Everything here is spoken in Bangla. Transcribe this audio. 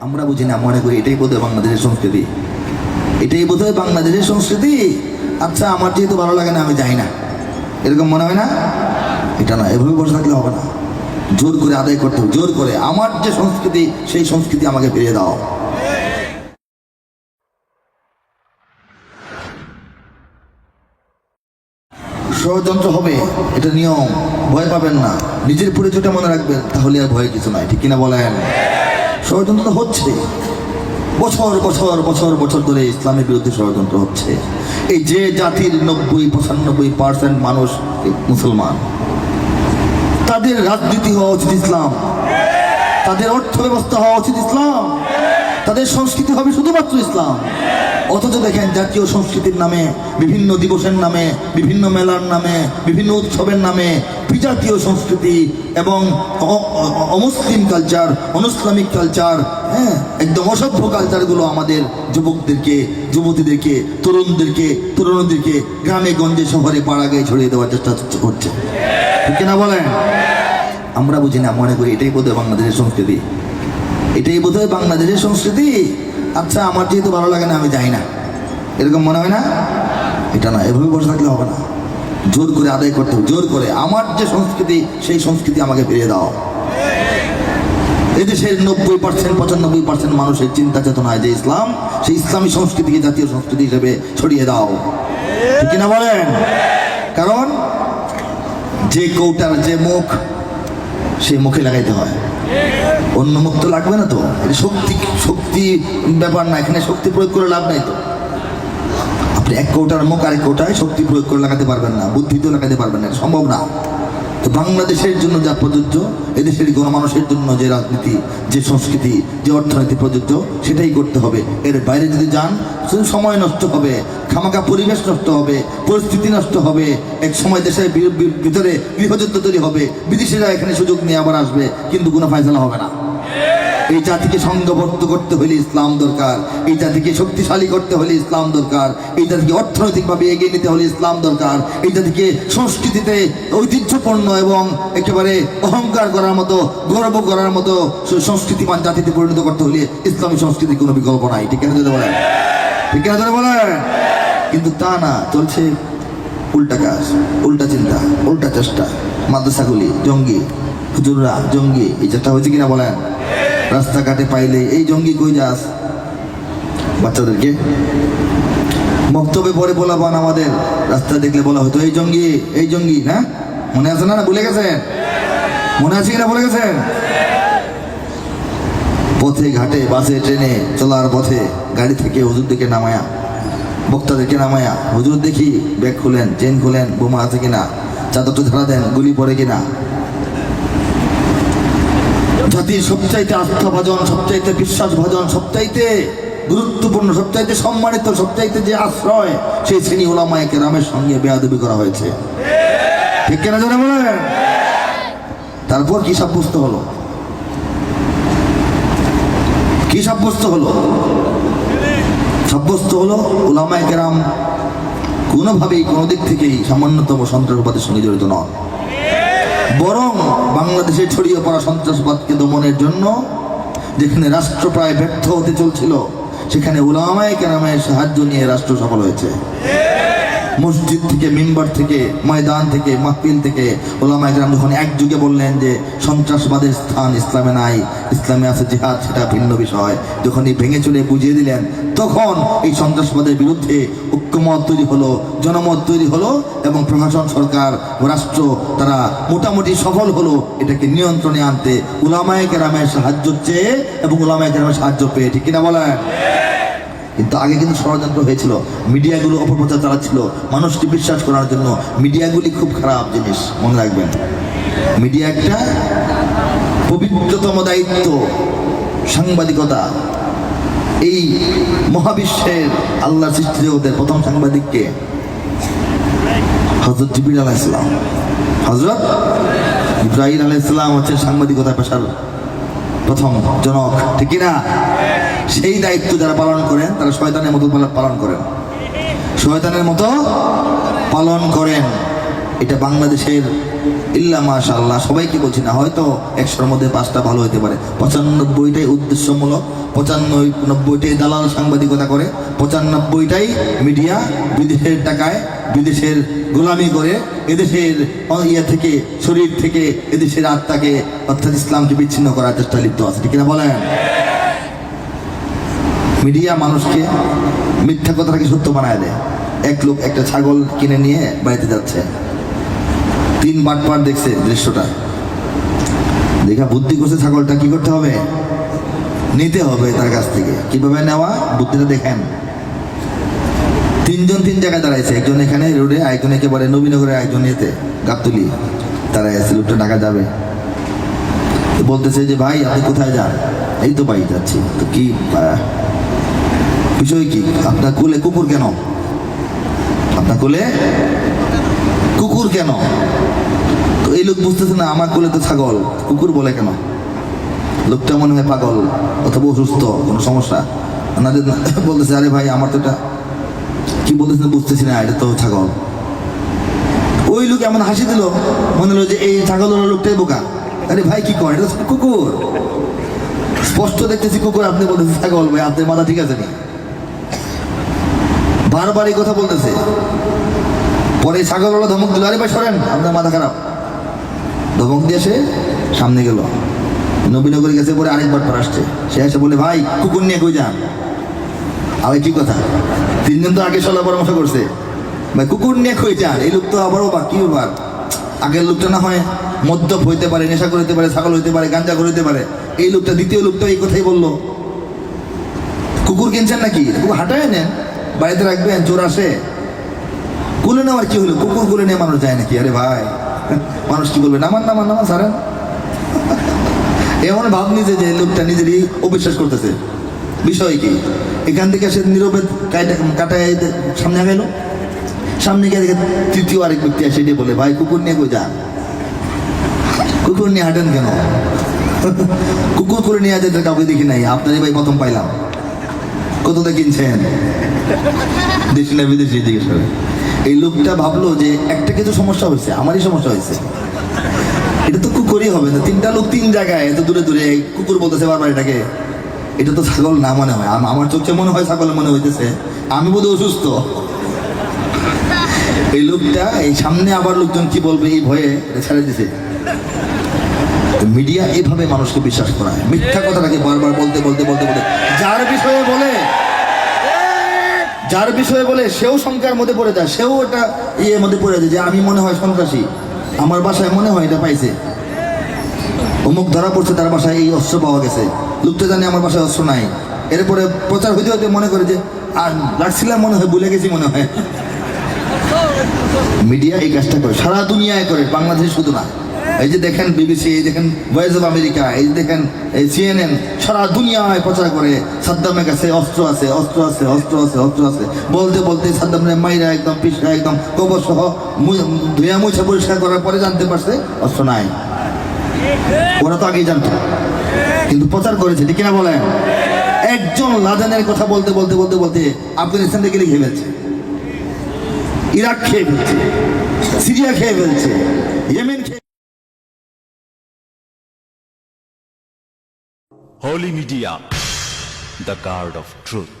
আমরা বুঝি না, মনে করি এটাই বোধহয় বাংলাদেশের সংস্কৃতি। এটাই বোধহয় বাংলাদেশের সংস্কৃতি? আচ্ছা আমার যেহেতু ভালো লাগে না, আমি যাই না। এরকম মনে হয় না? এটা না, এভাবে বসে থাকলে হবে না। জোর করে আদায় করতে হবে, জোর করে। আমার যে সংস্কৃতি, সেই সংস্কৃতি আমাকে ফিরিয়ে দাও। ষড়যন্ত্র হবে, এটা নিয়ম। ভয় পাবেন না। নিজের পরিচয়টা মনে রাখবেন, তাহলে আর ভয় কিছু নাই, ঠিক কিনা বলেন? ষড়যন্ত্র হচ্ছে। বছর বছর বছর বছর ধরে ইসলামের বিরুদ্ধে ষড়যন্ত্র হচ্ছে। এই যে জাতির নব্বই, পঁচানব্বই পার্সেন্ট মানুষ মুসলমান। তাদের রাজনীতি হওয়া উচিত ইসলাম। তাদের অর্থ ব্যবস্থা হওয়া উচিত ইসলাম। তাদের সংস্কৃতি হবে শুধুমাত্র ইসলাম। অথচ দেখেন, জাতীয় সংস্কৃতির নামে, বিভিন্ন দিবসের নামে, বিভিন্ন মেলার নামে, বিভিন্ন উৎসবের নামে বিজাতীয় সংস্কৃতি এবং অমুসলিম কালচার, অনুসলামিক কালচার হ্যাঁ একদম অসভ্য কালচারগুলো আমাদের যুবকদেরকে, যুবতীদেরকে, তরুণদেরকে, তরুণীদেরকে গ্রামে, গঞ্জে, শহরে, পাড়াগায় ছড়িয়ে দেওয়ার চেষ্টা করছে ঠিক কিনা বলেন? আমরা বুঝি না, মনে করি এটাই বোধহয় বাংলাদেশের সংস্কৃতি। এটাই বোধহয় বাংলাদেশের সংস্কৃতি? আচ্ছা আমার যেহেতু ভালো লাগে না, আমি যাই না। এরকম মনে হয় না? এটা না, এভাবে বসে থাকলে হবে না। জোর করে আদায় করতে হবে, জোর করে। আমার যে সংস্কৃতি, সেই সংস্কৃতি আমাকে ফিরিয়ে দাও। এদেশের নব্বই পার্সেন্ট, পঁচানব্বই পার্সেন্ট মানুষের চিন্তা চেতনায় যে ইসলাম, সেই ইসলামী সংস্কৃতিকে জাতীয় সংস্কৃতি হিসেবে ছড়িয়ে দাও। কিনা বলেন? কারণ যে কৌটার যে মুখ, সে মুখে লাগাইতে হয়। অন্য মুখ তো লাগবে না তো? শক্তি শক্তি ব্যাপার না, এখানে শক্তি প্রয়োগ করে লাভ নাই তো। আপনি এক কৌটার মুখ আরেক কৌটায় শক্তি প্রয়োগ করে লাগাতে পারবেন না বুদ্ধি তো লাগাতে পারবেন না সম্ভব না। তো বাংলাদেশের জন্য যা প্রযোজ্য, এদেশের গণমানুষের জন্য যে রাজনীতি, যে সংস্কৃতি, যে অর্থনীতি প্রযোজ্য, সেটাই করতে হবে। এর বাইরে যদি যান, শুধু সময় নষ্ট হবে খামাকা পরিবেশ নষ্ট হবে, পরিস্থিতি নষ্ট হবে, এক সময় দেশের ভিতরে গৃহযুদ্ধ তৈরি হবে, বিদেশিরা এখানে সুযোগ নিয়ে আবার আসবে, কিন্তু কোনো ফায়সালা হবে না। এই জাতিকে সংঘবদ্ধ করতে হলে ইসলাম দরকার। এই জাতিকে শক্তিশালী করতে হলে ইসলাম দরকার। এই জাতিকে অর্থনৈতিকভাবে এগিয়ে নিতে হলে ইসলাম দরকার। এই জাতিকে সংস্কৃতিতে ঐতিহ্যপূর্ণ এবং একেবারে অহংকার করার মতো, গর্ব করার মতো সংস্কৃতিমান জাতিতে পরিণত করতে হলে ইসলামী সংস্কৃতির কোনো বিকল্প নাই। ঠিক কেন যদি বলেন? ঠিক কেন যদি বলেন? কিন্তু তা না, চলছে উল্টা কাজ, উল্টা চিন্তা, উল্টা চেষ্টা। মাদ্রাসাগুলি, জঙ্গি, হুজুররা, জঙ্গি, এই চেষ্টা হয়েছে কিনা বলেন? রাস্তাঘাটে পাইলে এই জঙ্গি কই যাস? বাচ্চাদেরকে? বক্তব্যে পরে বলাবান আমাদের। রাস্তা দেখলে বলা হতো, এই জঙ্গি এই জঙ্গি না মনে আছে না না, ভুলে গেছেন? মনে আছে কিনা বলে গেছেন? পথে ঘাটে, বাসে, ট্রেনে চলার পথে গাড়ি থেকে হুজুর দিকে নামায়া, বক্তাদেরকে নামায়া, হুজুর দেখি, ব্যাগ খুলেন চেন খুলেন, বোমা আছে কিনা? চাদরটা ঝাড়া দেন, গুলি পড়ে কিনা? জাতির সবচাইতে আস্থাভাজন, সবচাইতে বিশ্বাসভাজন, সবচাইতে গুরুত্বপূর্ণ, সবচাইতে সম্মানিত, সবচাইতে যে আশ্রয়, সেই শ্রেণি ওলামায় কেরামের সঙ্গে বেয়াদবি করা হয়েছে। ঠিক কেনা জানে বলেন? তারপর কি সাব্যস্ত হলো? কি সাব্যস্ত হলো? সাব্যস্ত হলো ওলামায় কেরাম কোনোভাবেই কোনো দিক থেকেই সামান্যতম সন্ত্রাসবাদের সঙ্গে জড়িত নন। বরং বাংলাদেশে ছড়িয়ে পড়া সন্ত্রাসবাদকে দমনের জন্য যেখানে রাষ্ট্র প্রায় ব্যর্থ হতে চলছিল, সেখানে উলামায় কেরামায় সাহায্য নিয়ে রাষ্ট্র সফল হয়েছে। মসজিদ থেকে, মেম্বার থেকে, ময়দান থেকে, মাহফিল থেকে ওলামায়ে কেরাম যখন একযুগে বললেন যে সন্ত্রাসবাদের স্থান ইসলামে নাই, ইসলামে আছে জিহাদ, সেটা ভিন্ন বিষয়। যখন এই ভেঙে চলে বুঝিয়ে দিলেন, তখন এই সন্ত্রাসবাদের বিরুদ্ধে ঐক্যমত তৈরি হলো, জনমত তৈরি হলো এবং প্রশাসন, সরকার, রাষ্ট্র তারা মোটামুটি সফল হলো এটাকে নিয়ন্ত্রণে আনতে। উলামায়ে কেরামের সাহায্য চেয়ে এবং উলামায়ে কেরামের সাহায্য পেয়ে, ঠিক কিনা বলেন? কিন্তু আগে কিন্তু ষড়যন্ত্র হয়েছিল। মিডিয়াগুলো অপপ্রচার চালাচ্ছিল। মানুষকে বিশ্বাস করার জন্য মিডিয়াগুলি খুব খারাপ জিনিস, মনে রাখবেন। মিডিয়া একটা পবিত্রতম দায়িত্ব, সাংবাদিকতা। এই মহাবিশ্বের আল্লাহ সৃষ্টি জগতের প্রথম সাংবাদিককে হজরত জিবির আলাইসালাম হজরত ইব্রাহিম আলাইসালাম হচ্ছে সাংবাদিকতা পেশার প্রথম জনক, ঠিক না সেই দায়িত্ব যারা পালন করেন, তারা শয়তানের মতো পালন- করেন। শয়তানের মতো পালন করেন। এটা বাংলাদেশের ইল্লা মাশাআল্লাহ। সবাইকে বলছি না, হয়তো একশোর মধ্যে পাঁচটা ভালো হতে পারে। পঁচানব্বইটাই উদ্দেশ্যমূলক, পঁচানব্বই, নব্বইটাই দালাল সাংবাদিকতা করে, পঁচানব্বইটাই মিডিয়া বিদেশের টাকায়, বিদেশের গোলামি করে, এদেশের ইয়ে থেকে, শরীর থেকে, এদেশের আত্মাকে অর্থাৎ ইসলামকে বিচ্ছিন্ন করার চেষ্টা লিপ্ত আছে। ঠিক না বলেন? মিডিয়া মানুষকে মিথ্যা কথাটাকে সত্য বানায় দেয়। এক লোক একটা ছাগল কিনে নিয়ে বাড়িতে যাচ্ছে। তিন বাটপার দেখছে দৃশ্যটা। দেখা বুদ্ধি করছে ছাগলটা, কি করতে হবে? নিতে হবে তার কাছ থেকে। কীভাবে নেওয়া? বুদ্ধিটা দেখেন। তিনজন তিন জায়গায় দাঁড়াইছে। একজন এখানে রোডে একজন একেবারে নবীনগরে একজন এতে গাবতলি। দাঁড়াই আছে লোকটা ঢাকা যাবে। বলতেছে যে, ভাই, আপনি কোথায় যান? এই তো বাড়ি যাচ্ছি। তো কি বিষয় কি? আপনার কোলে কুকুর কেন? আপনার কোলে কুকুর কেন? তো এই লোক বুঝতেছে না, আমার কোলে তো ছাগল। কুকুর বলে কেন? লোকটা মনে হয় পাগল, অথবা অসুস্থ, কোনো সমস্যা। ওনাদের বলতেছে, আরে ভাই, আমার তো এটা কি বলতেছে না বুঝতেছি না, এটা তো ছাগল। ওই লোক এমন হাসি দিল, মনে হলো যে এই ছাগল লোকটাই বোকা। আরে ভাই, কি করে এটা কুকুর। স্পষ্ট দেখতেছি কুকুর, আপনি বলতেছে ছাগল, ভাই, আপনার মাথা ঠিক আছে নি বারবার এই কথা বলতেছে। পরে ছাগলওয়ালা ধমক দিল, আরে ভাই, সরেন, আপনার মাথা খারাপ। ধমক দিয়ে সে সামনে গেল। নবীনগরে গেছে পরে আরেকবার পর আসছে। সে এসে বলে, ভাই, কুকুর নিয়ে কই যান? আবার কি কথা? তিনজন তো আগে সলা পরামর্শ করছে। ভাই, কুকুর নিয়ে কই যান? এই লোক তো আবারও বা কি ব্যাপার? আগের লোকটা না হয় মদ্যপ হইতে পারে, নেশা করতে পারে, ছাগল হইতে পারে, গাঞ্জা হইতে পারে। এই লোকটা, দ্বিতীয় লোকটা এই কথাই বলল। কুকুর কিনছেন নাকি? কুকুর হাঁটায় নেন। বাড়িতে রাখবেন, চোর আসে। কুলে নেওয়ার কি হলো? কুকুর কুলে নিয়ে মানুষ যায় নাকি? আরে ভাই, মানুষ কি বলবে? নামান নামান নামান, সারেন। এমন ভাব নিজে যে লোকটা নিজেরই অবিশ্বাস করতেছে। বিষয় কি? এখান থেকে সে নীরবে কাটা- কাটায় সামনে গেল সামনে গিয়ে তৃতীয় আরেক ব্যক্তি এসে এটাই বলে, ভাই, কুকুর নিয়ে যান? কুকুর নিয়ে হাঁটেন কেন? কুকুর করে নিয়ে যেতে কাউকে দেখি নাই, আপনারই ভাই প্রথম পাইলাম। কতটা কিনছেন? দেশি না বিদেশি জিজ্ঞেস করে এই লোকটা ভাবলো যে একটা কিছু সমস্যা হয়েছে, আমারই সমস্যা হয়েছে। এটা তো কুকুরই হবে না, তিনটা লোক তিন জায়গায়, এত দূরে দূরে কুকুর বলতেছে বারবার এটাকে। এটা তো ছাগল না মনে হয় আমার চোখে মনে হয় ছাগল মনে হইতেছে। আমি বোধহয় অসুস্থ। এই লোকটা, এই সামনে আবার লোকজন কি বলবে এই ভয়ে ছেড়ে দিছে। মিডিয়া এইভাবে মানুষকে বিশ্বাস করায় মিথ্যা কথাটাকে বারবার বলতে বলতে বলতে বলতে, যার বিষয়ে বলে, যার বিষয়ে বলে, সেও শঙ্কার মধ্যে পড়ে যায়, সেও এটা ইয়ের মধ্যে পড়ে যায় যে আমি মনে হয় সন্ত্রাসী। আমার বাসায় মনে হয় এটা পাইছে। অমুক ধরা পড়ছে, তার বাসায় এই অস্ত্র পাওয়া গেছে। লোকটা জানে আমার বাসায় অস্ত্র নাই। এরপরে প্রচার হইতে হইতে মনে করে যে, আর রাখছিলাম মনে হয়, ভুলে গেছি মনে হয়। মিডিয়া এই কাজটা করে, সারা দুনিয়ায় করে, বাংলাদেশ শুধু না। এই যে দেখেন বিবিসি, এই দেখেন ভয়েস অফ আমেরিকা এই যে দেখেন, এই সিএনএন সারা দুনিয়ায় প্রচার করে। সাদ্দামের কাছে অস্ত্র আছে অস্ত্র আছে অস্ত্র আছে অস্ত্র আছে। বলতে বলতে সাদ্দামের মাইরা একদম পিসা একদম কবর সহ ধুয়া মুছা পরিষ্কার করার পরে জানতে পারছে অস্ত্র নাই। ওরা তো আগেই জানতো। কিন্তু প্রচার করেছে, ঠিক কিনা বলেন? একজন লাদেনের কথা বলতে বলতে বলতে বলতে আফগানিস্তান থেকে লিখে ফেলছে। ইরাক খেয়ে ফেলছে, সিরিয়া খেয়ে ফেলছে, ইয়েমেন খেয়ে Holy Media, the guard of truth.